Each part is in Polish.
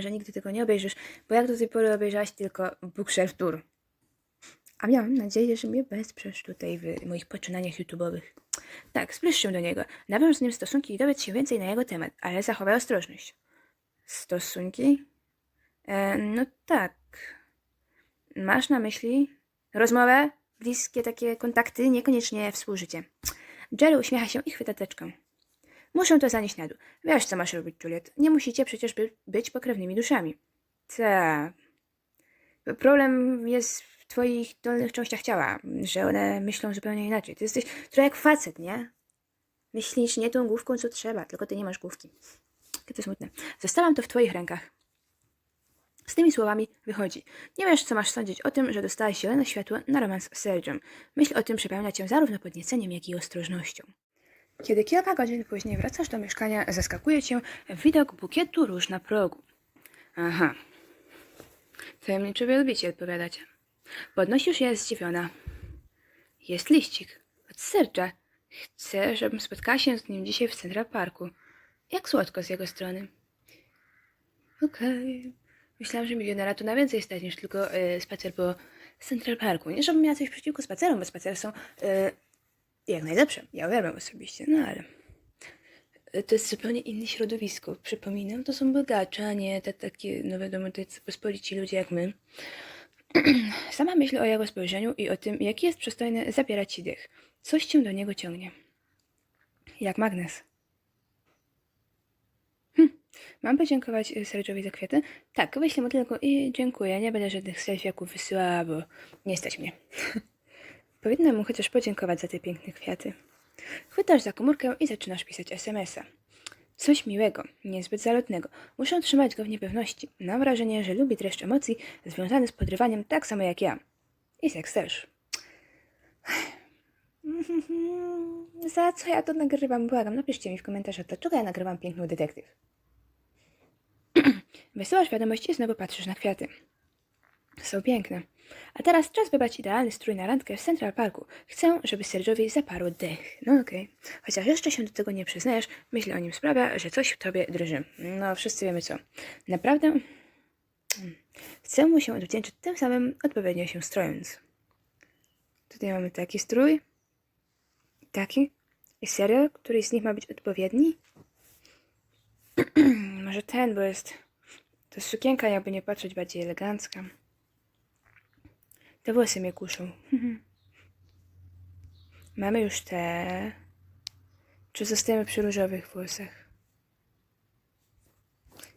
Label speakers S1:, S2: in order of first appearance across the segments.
S1: że nigdy tego nie obejrzysz, bo jak do tej pory obejrzałaś tylko Bookshelf Tour. A miałam nadzieję, że mnie wesprzesz tutaj w moich poczynaniach YouTube'owych. Tak, zbliż się do niego, nawiąż z nim stosunki i dowiedz się więcej na jego temat, ale zachowaj ostrożność. Stosunki? E, no tak. Masz na myśli rozmowę, bliskie takie kontakty, niekoniecznie współżycie. Jerry uśmiecha się i chwyta teczkę. Muszę to zanieść na dół. Wiesz, co masz robić, Juliet. Nie musicie przecież by, być pokrewnymi duszami. Tak. Problem jest w twoich dolnych częściach ciała, że one myślą zupełnie inaczej. Ty jesteś trochę jak facet, nie? Myślisz nie tą główką, co trzeba, tylko ty nie masz główki. To smutne. Zostawiam to w twoich rękach. Z tymi słowami wychodzi. Nie wiesz, co masz sądzić o tym, że dostałaś zielone światło na romans z Sergią. Myśl o tym przepełnia cię zarówno podnieceniem, jak i ostrożnością. Kiedy kilka godzin później wracasz do mieszkania, zaskakuje cię widok bukietu róż na progu. Aha. Tajemniczy wielbiciel, powiadacie. Podnosisz je zdziwiona. Jest liścik. Od Sergia. Chcę, żebym spotkała się z nim dzisiaj w Central Parku. Jak słodko z jego strony. Okej. Myślałam, że milionera to na więcej stać niż tylko e, spacer po Central Parku. Nie, żebym miała coś przeciwko spacerom, bo spacery są e, jak najlepsze. Ja uwielbiam osobiście, no ale e, to jest zupełnie inne środowisko. Przypominam, to są bogacze, a nie te takie, no wiadomo, te pospolici ludzie jak my. Sama myślę o jego spojrzeniu i o tym, jaki jest przystojny zabierać ci dych. Coś cię do niego ciągnie. Jak magnes. Hm. Mam podziękować y, Sergiowi za kwiaty? Tak, wyślę mu tylko i dziękuję. Nie będę żadnych selfieków wysyłała, bo nie stać mnie. Powinna mu chociaż podziękować za te piękne kwiaty. Chwytasz za komórkę i zaczynasz pisać SMS-a. Coś miłego, niezbyt zalotnego. Muszę trzymać go w niepewności. Mam wrażenie, że lubi dreszcz emocji związany z podrywaniem tak samo jak ja. I seks też. Za co ja to nagrywam? Błagam, napiszcie mi w komentarzach, dlaczego ja nagrywam piękną detektyw. Wysyłasz wiadomość i znowu patrzysz na kwiaty. Są piękne. A teraz czas wybrać idealny strój na randkę w Central Parku. Chcę, żeby Sergiowi zaparł dech. No okej. Chociaż jeszcze się do tego nie przyznajesz, myśl o nim sprawia, że coś w tobie drży. No, wszyscy wiemy co. Naprawdę? Chcę mu się odwdzięczyć tym samym, odpowiednio się strojąc. Tutaj mamy taki strój. Taki. I serio? Któryś z nich ma być odpowiedni? Może ten, bo jest... To sukienka, jakby nie patrzeć, bardziej elegancka. Te włosy mnie kuszą. Mamy już te. Czy zostajemy przy różowych włosach?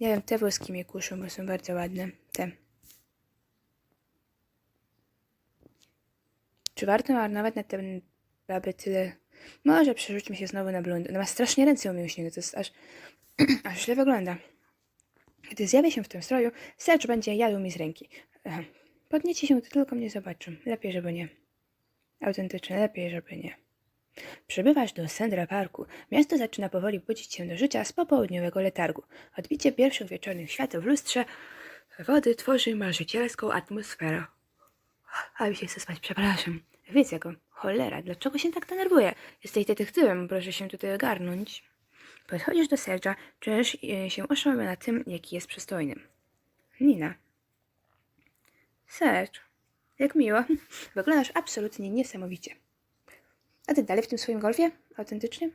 S1: Nie wiem, te włoski mnie kuszą, bo są bardzo ładne. Te. Czy warto marnować na ten baby tyle? Może przerzućmy się znowu na blond. Ona ma strasznie ręce umięśnione, to jest aż, aż źle wygląda. Gdy zjawię się w tym stroju, Serge będzie jadł mi z ręki. Aha. Podniecie się, to tylko mnie zobaczą. Lepiej, żeby nie. Autentycznie, lepiej, żeby nie. Przybywasz do Central Parku. Miasto zaczyna powoli budzić się do życia z popołudniowego letargu. Odbicie pierwszych wieczornych świateł w lustrze wody tworzy marzycielską atmosferę. A mi się chce spać, przepraszam. Widzę go. Cholera, dlaczego się tak denerwuje? Jesteś detektywem, proszę się tutaj ogarnąć. Podchodzisz do Serge'a, czujesz się oszałamiona tym, jaki jest przystojny. Nina. Serge, jak miło. Wyglądasz absolutnie niesamowicie. A ty dalej w tym swoim golfie? Autentycznie?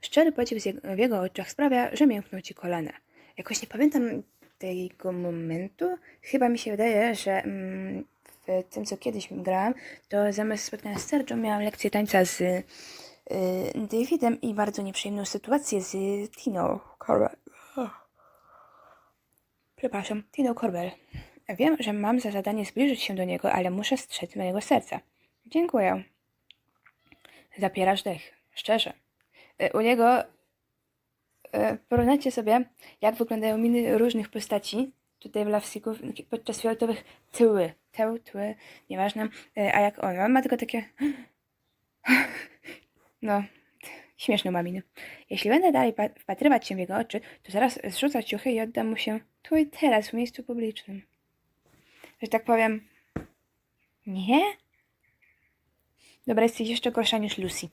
S1: Szczery podziw w jego oczach sprawia, że miękną ci kolana. Jakoś nie pamiętam tego momentu. Chyba mi się wydaje, że mm, w tym, co kiedyś grałam, to zamiast spotkania z Sergio miałam lekcję tańca z y, Davidem i bardzo nieprzyjemną sytuację z Tino Corbell. Przepraszam, Tino Corbell. Wiem, że mam za zadanie zbliżyć się do niego, ale muszę strzec mojego serca. Dziękuję. Zapierasz dech. Szczerze. E, U niego e, porównajcie sobie, jak wyglądają miny różnych postaci tutaj w Lawsiku podczas fioletowych tyły. Teł, tły, nieważne. E, A jak on? On ma tylko takie... No, śmieszne ma miny. Jeśli będę dalej pa- wpatrywać się w jego oczy, to zaraz zrzucę ciuchy i oddam mu się tu i teraz w miejscu publicznym że tak powiem. Nie? Dobra, jesteś jeszcze gorsza niż Lucy.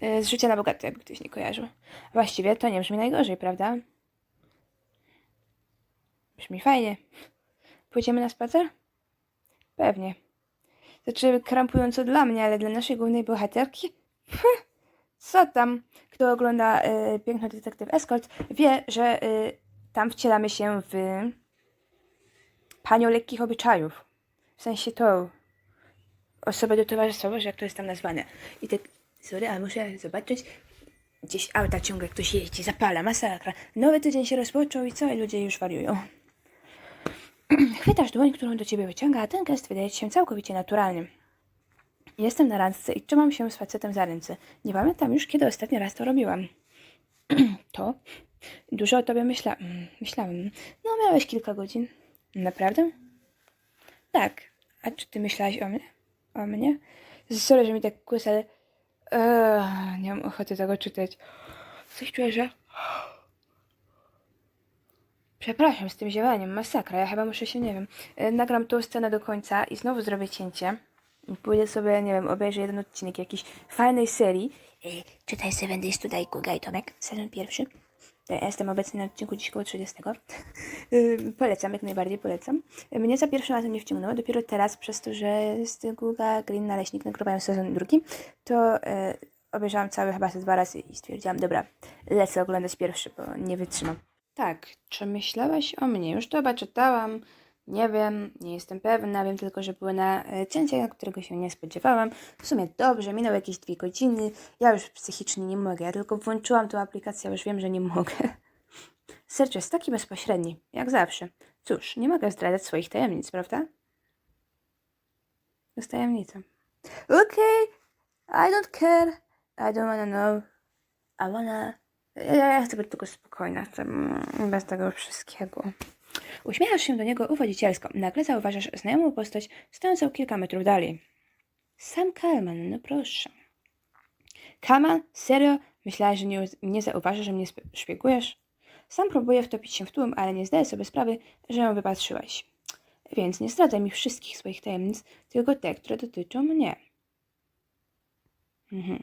S1: Yy, Z życia na bogato, jakby ktoś nie kojarzył. Właściwie to nie brzmi najgorzej, prawda? Brzmi fajnie. Pójdziemy na spacer? Pewnie. Znaczy krampująco dla mnie, ale dla naszej głównej bohaterki? Co tam? Kto ogląda y, Piękny Detektyw Escort wie, że y, tam wcielamy się w panią lekkich obyczajów. W sensie tą osobę do towarzystwa, Boże, jak to jest tam nazwane. I tak, sorry, ale muszę zobaczyć. Gdzieś auta ciągle ktoś jeździ, zapala, masakra. Nowy tydzień się rozpoczął i co? I ludzie już wariują. Chwytasz dłoń, którą do ciebie wyciąga, a ten gest wydaje ci się całkowicie naturalnym. Jestem na randce i trzymam się z facetem za ręce. Nie pamiętam już, kiedy ostatni raz to robiłam. to? Dużo o tobie myśla... mm, myślałem. No, miałeś kilka godzin. Naprawdę? Tak. A czy ty myślałaś o mnie? O mnie? Sorry, że mi tak kłys, ale... Eee, nie mam ochoty tego czytać. Coś czuję, że... Przepraszam z tym ziewaniem, masakra. Ja chyba muszę się, nie wiem, e, nagram tą scenę do końca i znowu zrobię cięcie. Pójdę sobie, nie wiem, obejrzę jeden odcinek jakiejś fajnej serii. E, Czytaj Seven Days to Die, Kuga i Tomek, sezon pierwszy. Ja jestem obecny na odcinku dziś koło 30. E, Polecam, jak najbardziej polecam. Mnie za pierwszym razem nie wciągnęło, dopiero teraz, przez to, że z Guga Green Naleśnik nagrywają sezon drugi, to e, obejrzałam cały chyba ze dwa razy i stwierdziłam, dobra, lecę oglądać pierwszy, bo nie wytrzymam. Tak, czy myślałaś o mnie? Już to chyba czytałam. Nie wiem, nie jestem pewna, wiem tylko, że były na e, cięcie, którego się nie spodziewałam. W sumie dobrze, minęły jakieś dwie godziny. Ja już psychicznie nie mogę, ja tylko włączyłam tą aplikację, już wiem, że nie mogę. Sercz jest taki bezpośredni, jak zawsze. Cóż, nie mogę zdradzać swoich tajemnic, prawda? Jest tajemnica. Okej, I don't care. I don't wanna know. I wanna... Ja, ja chcę być tylko spokojna, chcę mm, bez tego wszystkiego. Uśmiechasz się do niego uwodzicielsko. Nagle zauważasz znajomą postać stojącą kilka metrów dalej. Sam Kalman, no proszę. Kalman? Serio? Myślałeś, że nie, nie zauważysz, że mnie szpiegujesz? Sam próbuję wtopić się w tłum, ale nie zdaję sobie sprawy, że ją wypatrzyłeś. Więc nie zdradzaj mi wszystkich swoich tajemnic, tylko te, które dotyczą mnie. Mhm.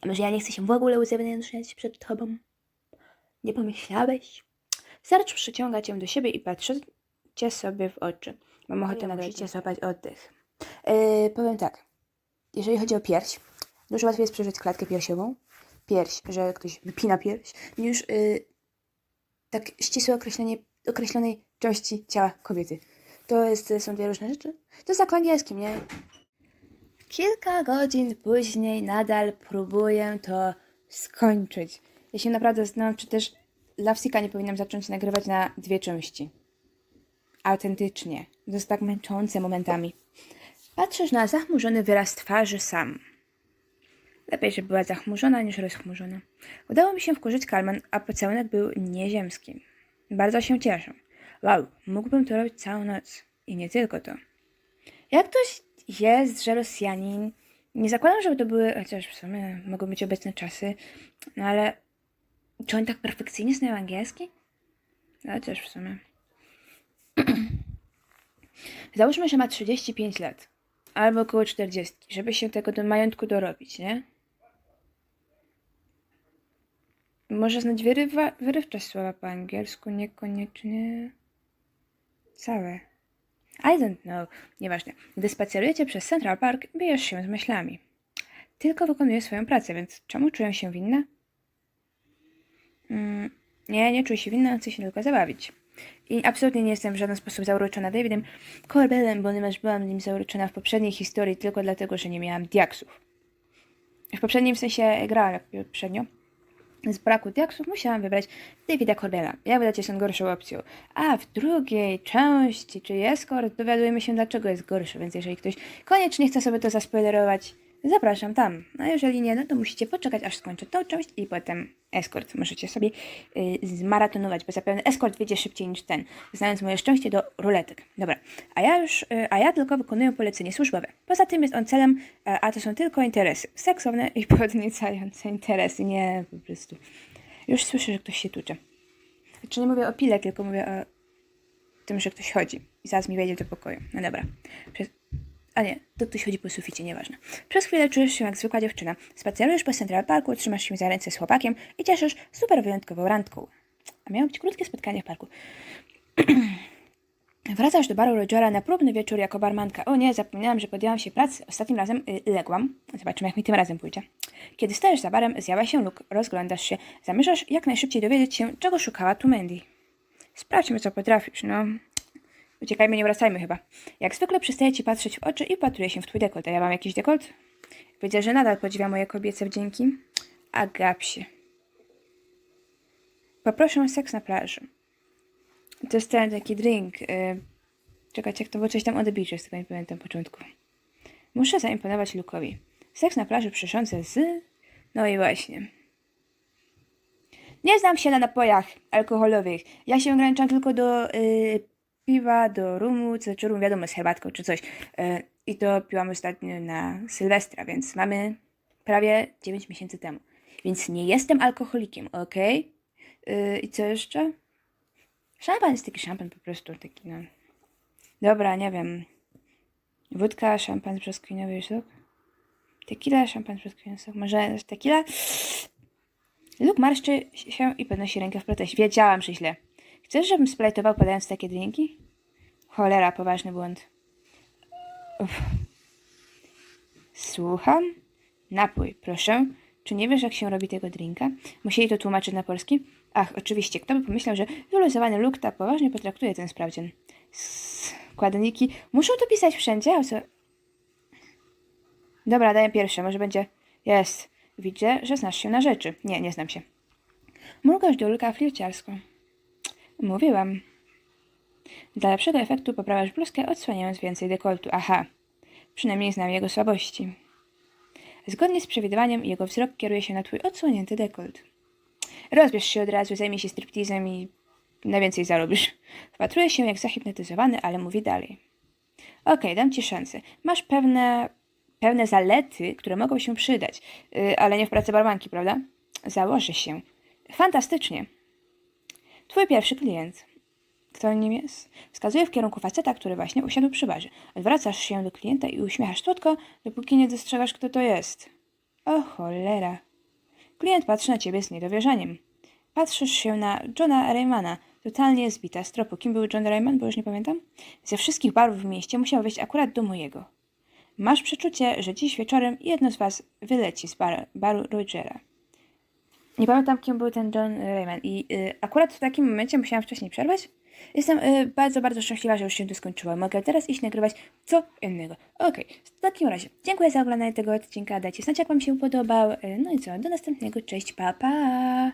S1: A może ja nie chcę się w ogóle uzewnętrzniać przed tobą? Nie pomyślałeś? Sercz przyciąga cię do siebie i patrzy cię sobie w oczy. Mam ochotę na życie złapać oddech. Yy, powiem tak. Jeżeli chodzi o pierś, dużo łatwiej jest przeżyć klatkę piersiową. Pierś, że ktoś wypina pierś, niż yy, tak ścisłe określenie określonej części ciała kobiety. To jest, są dwie różne rzeczy. To jest jak w angielskim, nie? Kilka godzin później nadal próbuję to skończyć. Ja się naprawdę zastanawiam, czy też Lawsika nie powinnam zacząć nagrywać na dwie części. Autentycznie. To jest tak męczące momentami. Patrzysz na zachmurzony wyraz twarzy sam. Lepiej, żeby była zachmurzona niż rozchmurzona. Udało mi się wkurzyć Kalman, a pocałunek był nieziemski. Bardzo się cieszę. Wow, mógłbym to robić całą noc. I nie tylko to. Jak ktoś jest, że Rosjanin, nie zakładam, żeby to były, chociaż w sumie mogą być obecne czasy, no ale czy oni tak perfekcyjnie znają angielski? Chociaż w sumie. Załóżmy, że ma 35 lat. Albo około 40, żeby się tego do majątku dorobić, nie? Może znać wyrywa, wyrywcze słowa po angielsku, niekoniecznie całe. I don't know. Nieważne. Gdy spacerujecie przez Central Park, bijesz się z myślami. Tylko wykonuję swoją pracę, więc czemu czuję się winna? Mm, nie, nie czuję się winna, chcę się tylko zabawić. I absolutnie nie jestem w żaden sposób zauroczona Davidem Corbellem, ponieważ byłam nim zauroczona w poprzedniej historii tylko dlatego, że nie miałam diaksów. W poprzednim sensie grałam poprzednio. Z braku diaksów musiałam wybrać Davida Corbella. Jak wydacie są gorszą opcją. A w drugiej części, czyli Escort, dowiadujemy się dlaczego jest gorszy, więc jeżeli ktoś koniecznie chce sobie to zaspoilerować, zapraszam tam. A jeżeli nie, no to musicie poczekać aż skończę tą część i potem Escort. Możecie sobie y, zmaratonować, bo zapewne Escort wyjdzie szybciej niż ten, znając moje szczęście do ruletek. Dobra, a ja już, y, a ja tylko wykonuję polecenie służbowe. Poza tym jest on celem, a, a to są tylko interesy. Seksowne i podniecające interesy, nie po prostu. Już słyszę, że ktoś się tucze. Znaczy nie mówię o pile, tylko mówię o tym, że ktoś chodzi. I zaraz mi wejdzie do pokoju. No dobra. Przez... A nie, to ktoś chodzi po suficie, nieważne. Przez chwilę czujesz się jak zwykła dziewczyna. Spacerujesz po Central Parku, trzymasz się za ręce z chłopakiem i cieszysz super wyjątkową randką. A miało być krótkie spotkanie w parku. Wracasz do baru Rogera na próbny wieczór jako barmanka. O nie, zapomniałam, że podjęłam się pracy. Ostatnim razem y, ległam. Zobaczymy, jak mi tym razem pójdzie. Kiedy stajesz za barem, zjawia się Luke. Rozglądasz się. Zamierzasz jak najszybciej dowiedzieć się, czego szukała tu Mandy. Sprawdźmy, co potrafisz, no. Uciekajmy, nie wracajmy chyba. Jak zwykle przestaje ci patrzeć w oczy i patruje się w twój dekolt. A ja mam jakiś dekolt? Widzę, że nadal podziwia moje kobiece wdzięki. Agapsie. Poproszę o seks na plaży. To jest ten taki drink. Yy, czekajcie, jak to było coś tam o The Beaches, tego nie pamiętam początku. Muszę zaimponować Luke'owi. Seks na plaży przysządzę z... No i właśnie. Nie znam się na napojach alkoholowych. Ja się ograniczam tylko do yy, piwa, do rumu, co rum, wiadomo, z herbatką czy coś. Yy, I to piłam ostatnio na Sylwestra, więc mamy prawie 9 miesięcy temu. Więc nie jestem alkoholikiem, ok? Yy, I co jeszcze? Szampan jest taki szampan po prostu, taki no. Dobra, nie wiem. Wódka, szampan brzoskwiniowy sok. Tequila, szampan brzoskwiniowy sok. Może tequila? Luke marszczy się i podnosi rękę w proteście. Wiedziałam, że źle. Chcesz, żebym splajtował podając takie drinki? Cholera, poważny błąd. Uff. Słucham? Napój, proszę. Czy nie wiesz, jak się robi tego drinka? Musieli to tłumaczyć na polski? Ach, oczywiście, kto by pomyślał, że wyluzowany Luke tak poważnie potraktuje ten sprawdzian. Składniki. Muszą to pisać wszędzie? Co? Dobra, daję pierwsze, może będzie... Jest. Widzę, że znasz się na rzeczy. Nie, nie znam się. Mrugasz do Luka flirciarsko. Mówiłam. Dla lepszego efektu poprawiasz bluzkę, odsłaniając więcej dekoltu. Aha. Przynajmniej znam jego słabości. Zgodnie z przewidywaniem, jego wzrok kieruje się na twój odsłonięty dekolt. Rozbierz się od razu, zajmij się striptizem i najwięcej zarobisz. Wpatruje się jak zahipnotyzowany, ale mówi dalej. Okej, dam ci szansę. Masz pewne, pewne zalety, które mogą się przydać, yy, ale nie w pracy barmanki, prawda? Założę się. Fantastycznie. Twój pierwszy klient. Kto nim jest? Wskazuje w kierunku faceta, który właśnie usiadł przy barze. Odwracasz się do klienta i uśmiechasz słodko, dopóki nie dostrzegasz, kto to jest. O cholera. Klient patrzy na ciebie z niedowierzaniem. Patrzysz się na Johna Raymana, totalnie zbita z tropu. Kim był John Rayman, bo już nie pamiętam? Ze wszystkich barów w mieście musiał wejść akurat do mojego. Masz przeczucie, że dziś wieczorem jedno z was wyleci z bar baru Rogera. Nie pamiętam, kim był ten John Rayman i y, akurat w takim momencie musiałam wcześniej przerwać. Jestem y, bardzo, bardzo szczęśliwa, że już się to skończyło. Mogę teraz iść nagrywać co innego. Okej, w takim razie dziękuję za oglądanie tego odcinka. Dajcie znać, jak Wam się podobał. Y, no i co, do następnego. Cześć, pa, pa!